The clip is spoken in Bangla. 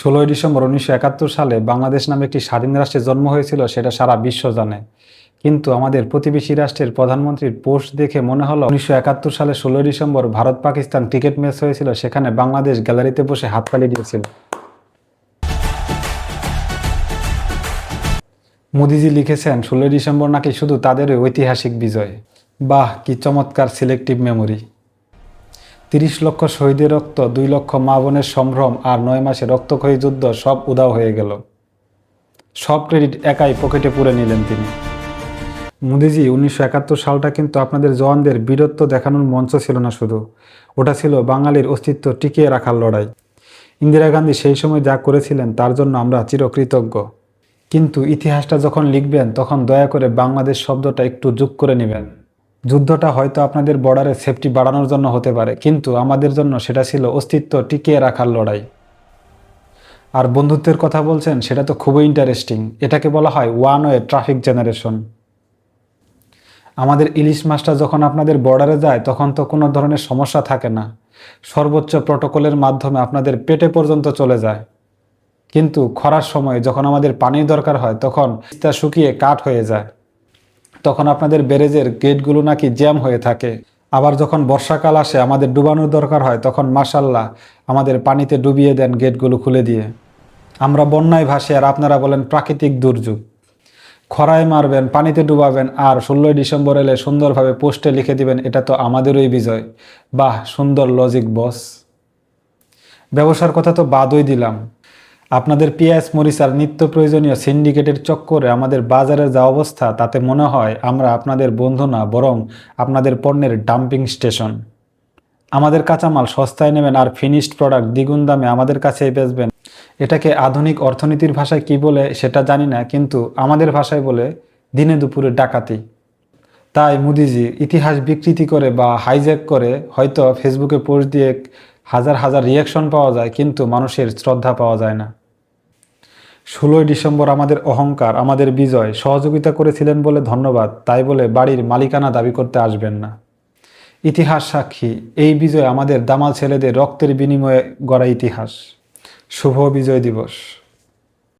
ষোলোই ডিসেম্বর উনিশশো একাত্তর সালে বাংলাদেশ নামে একটি স্বাধীন রাষ্ট্রে জন্ম হয়েছিল, সেটা সারা বিশ্ব জানে। কিন্তু আমাদের প্রতিবেশী রাষ্ট্রের প্রধানমন্ত্রীর পোস্ট দেখে মনে হলো, উনিশশো একাত্তর সালে ষোলোই December Bharat Pakistan cricket match হয়েছিল, সেখানে বাংলাদেশ গ্যালারিতে বসে হাত হাততালি দিয়েছিল। মোদিজি লিখেছেন, ষোলোই ডিসেম্বর নাকি শুধু তাদেরই ঐতিহাসিক বিজয়। বাহ, কি চমৎকার সিলেক্টিভ মেমোরি তিরিশ লক্ষ শহীদের রক্ত, দুই লক্ষ মা বোনের সম্ভ্রম আর নয় মাসে রক্তক্ষয়ী যুদ্ধ সব উদাও হয়ে গেল। সব ক্রেডিট একাই পকেটে পুরে নিলেন তিনি। মোদিজি, উনিশশো একাত্তর সালটা কিন্তু আপনাদের জওয়ানদের বীরত্ব দেখানোর মঞ্চ ছিল না শুধু। ওটা ছিল বাঙালির অস্তিত্ব টিকিয়ে রাখার লড়াই। ইন্দিরা গান্ধী সেই সময় যা করেছিলেন তার জন্য আমরা চিরকৃতজ্ঞ। কিন্তু ইতিহাসটা যখন লিখবেন, তখন দয়া করে বাংলাদেশ শব্দটা একটু যোগ করে নেবেন। যুদ্ধটা হয়তো আপনাদের বর্ডারে সেফটি বাড়ানোর জন্য হতে পারে, কিন্তু আমাদের জন্য সেটা ছিল অস্তিত্ব টিকিয়ে রাখার লড়াই। আর বন্ধুত্বের কথা বলছেন, সেটা তো খুবই ইন্টারেস্টিং এটাকে বলা হয় ওয়ান ওয়ে ট্রাফিক জেনারেশন আমাদের ইলিশ মাছটা যখন আপনাদের বর্ডারে যায়, তখন তো কোনো ধরনের সমস্যা থাকে না। সর্বোচ্চ প্রটোকলের মাধ্যমে আপনাদের পেটে পর্যন্ত চলে যায়। কিন্তু খরার সময় যখন আমাদের পানির দরকার হয়, তখন শুকিয়ে কাঠ হয়ে যায়। তখন আপনাদের ব্যারেজের গেটগুলো নাকি জ্যাম হয়ে থাকে। আবার যখন বর্ষাকাল আসে, আমাদের ডুবানোর দরকার হয়, তখন মাসাল্লাহ আমাদের পানিতে ডুবিয়ে দেন গেটগুলো খুলে দিয়ে। আমরা বন্যায় ভাসি আর আপনারা বলেন প্রাকৃতিক দুর্যোগ। খরায় মারবেন, পানিতে ডুবাবেন আর ষোলোই ডিসেম্বর এলে সুন্দরভাবে পোস্টে লিখে দিবেন, এটা তো আমাদেরই বিজয়। বাহ, সুন্দর লজিক বস ব্যবসার কথা তো বাদই দিলাম। আপনাদের পিএস মরিচার নিত্য প্রয়োজনীয় সিন্ডিকেটের চক্করে আমাদের বাজারের যা অবস্থা তাতে মনে হয় আমরা আপনাদের বন্ধু না, বরং আপনাদের পণ্যের ডাম্পিং স্টেশন। আমাদের কাঁচামাল সস্তায় নেবেন আর ফিনিশড প্রোডাক্ট দ্বিগুণ দামে আমাদের কাছেই বেচবেন। এটাকে আধুনিক অর্থনীতির ভাষায় কি বলে সেটা জানি না, কিন্তু আমাদের ভাষায় বলে দিনে দুপুরে ডাকাতি। তাই মোদিজি ইতিহাস বিকৃতি করে বা হাইজ্যাক করে হয়তো ফেসবুকে পোস্ট দিয়ে হাজার হাজার রিয়াকশন পাওয়া যায়, কিন্তু মানুষের শ্রদ্ধা পাওয়া যায় না। ষোলোই ডিসেম্বর আমাদের অহংকার, আমাদের বিজয়। সহযোগিতা করেছিলেন বলে ধন্যবাদ, তাই বলে বাড়ির মালিকানা দাবি করতে আসবেন না। ইতিহাস সাক্ষী, এই বিজয় আমাদের দামাল ছেলেদের রক্তের বিনিময়ে গড়া ইতিহাস। শুভ বিজয় দিবস।